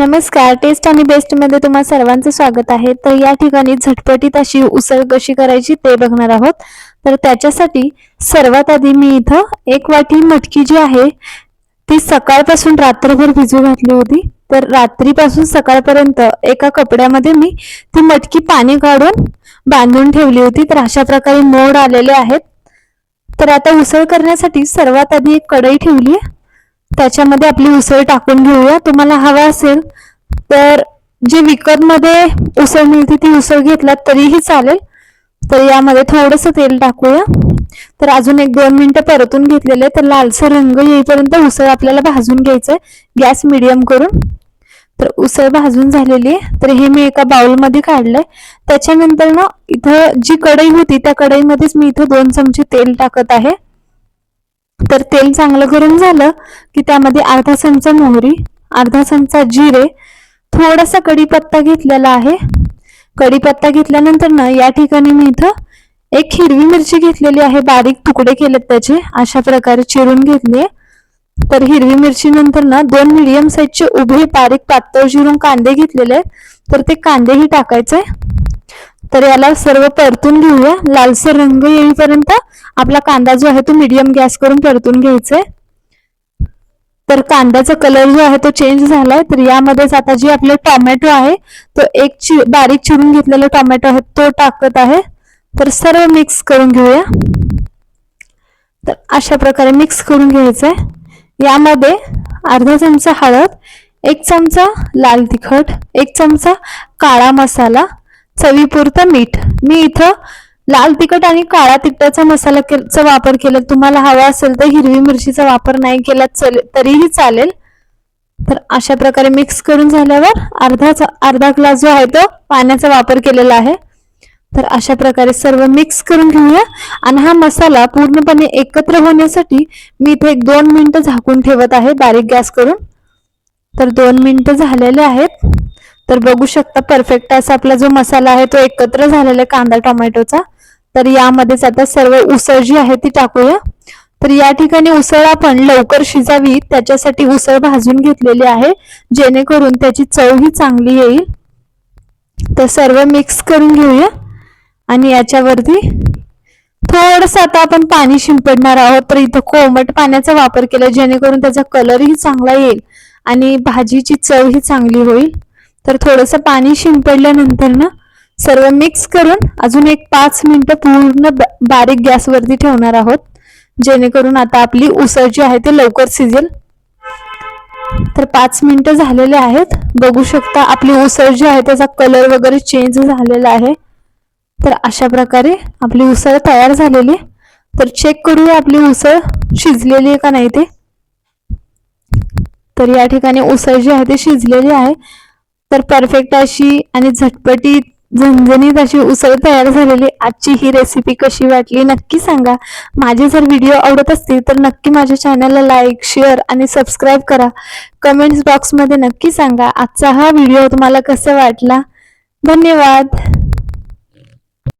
नमस्कार टेस्ट आणि बेस्टमध्ये तुम्हा सर्वांचं स्वागत आहे. तर या ठिकाणी झटपटीत अशी उसळ कशी करायची ते बघणार आहोत. तर त्याच्यासाठी सर्वात आधी मी इथं एक वाटी मटकी जी आहे ती सकाळपासून रात्रभर भिजू घातली होती. तर रात्रीपासून सकाळपर्यंत एका कपड्यामध्ये मी ती मटकी पाणी काढून बांधून ठेवली होती. तर अशा प्रकारे मोड आलेले आहेत. तर आता उसळ करण्यासाठी सर्वात आधी एक कढई ठेवली आहे. त्याच्यामध्ये आपली उसळ टाकून घेऊया. तुम्हाला हवा असेल तर जे विकतमध्ये उसळ मिळते ती उसळ घेतलात तरीही चालेल. तर यामध्ये थोडंसं तेल टाकूया. तर अजून एक दोन मिनिटं परतून घेतलेले तर लालसर रंग येईपर्यंत उसळ आपल्याला भाजून घ्यायचंय. गॅस मिडियम करून. तर उसळ भाजून झालेली आहे. तर हे मी एका बाउलमध्ये काढलंय. त्याच्यानंतर ना इथं जी कढई होती त्या कढईमध्येच मी इथं दोन चमचे तेल टाकत आहे. तर तेल चांगलं गरम झालं की त्यामध्ये अर्धा चमचा मोहरी अर्धा चमचा जिरे थोडासा कढीपत्ता घेतलेला आहे. कढीपत्ता घेतल्यानंतर ना या ठिकाणी मी इथं एक हिरवी मिरची घेतलेली आहे. बारीक तुकडे केलेत त्याचे. अशा प्रकारे चिरून घेतले. तर हिरवी मिरची नंतर ना दोन मिडियम साईजचे उभे बारीक पातळ चिरून कांदे घेतलेले आहेत. तर ते कांदेही टाकायचे. तर याला सर्व परतून घेऊया. लालसर रंग येईपर्यंत आपला कांदा जो आहे तो मीडियम गॅस करून परतून घ्यायचा. आहे तर कांद्याचा कलर जो आहे तो चेंज झालाय. तर यामध्येच आता जे आपले टोमॅटो आहे तो एक चि बारीक चिरून घेतलेला टोमॅटो आहे तो टाकत आहे. तर सर्व मिक्स करून घेऊया. तर अशा प्रकारे मिक्स करून घ्यायचं. आहे यामध्ये अर्धा चमचा हळद एक चमचा लाल तिखट एक चमचा काळा मसाला चवीपुरतं मीठ. मी इथं लाल तिखट आणि काळा तिखटाचा मसाला चा वापर केला तुम्हाला हवा असेल तर हिरवी मिरचीचा वापर नाही केला चल तरीही चालेल. तर अशा प्रकारे मिक्स करून झाल्यावर अर्धा अर्धा ग्लास जो आहे तो पाण्याचा वापर केलेला आहे. तर अशा प्रकारे सर्व मिक्स करून घेऊया. आणि हा मसाला पूर्णपणे एकत्र होण्यासाठी मी इथे एक दोन मिनिटं झाकून ठेवत आहे बारीक गॅस करून. तर दोन मिनिटं झालेले आहेत. तर बघू शकता परफेक्ट असा आपला जो मसाला आहे तो एकत्र झालेला आहे कांदा टोमॅटोचा. तर यामध्येच आता सर्व उसळ जी आहे ती टाकूया. तर या ठिकाणी उसळ आपण लवकर शिजावी त्याच्यासाठी उसळ भाजून घेतलेली आहे जेणेकरून त्याची चव ही चांगली येईल. तर सर्व मिक्स करून घेऊया. आणि याच्यावरती थोडस आता आपण पाणी शिंपडणार आहोत तर इथं कोमट पाण्याचा वापर केला जेणेकरून त्याचा कलरही चांगला येईल आणि भाजीची चव ही चांगली होईल. तर थोडंसं पाणी शिंपडल्यानंतर ना सर्व मिक्स करून अजून एक पाच मिनिटं पूर्ण ब- बारीक गॅसवरती ठेवणार आहोत. जेणेकरून आता आपली उसळ जी आहे ते लवकर शिजेल. तर पाच मिनिटं झालेले आहेत. बघू शकता आपली उसळ जी आहे त्याचा कलर वगैरे चेंज झालेला आहे. तर अशा प्रकारे आपली उसळ तयार झालेली. आहे. तर चेक करूया आपली उसळ शिजलेली आहे का नाही ते. तर या ठिकाणी उसळ जी आहे ती शिजलेली आहे. तर परफेक्ट अशी आणि झटपटीत झणझणीत अशी उसळ तयार झालेली आजची ही रेसिपी कशी वाटली नक्की सांगा. माझे जर व्हिडिओ आवडत असतील तर नक्की माझ्या चॅनलला लाईक शेअर आणि सबस्क्राईब करा. कमेंट्स बॉक्समध्ये नक्की सांगा. आजचा हा व्हिडिओ तुम्हाला कसा वाटला? धन्यवाद.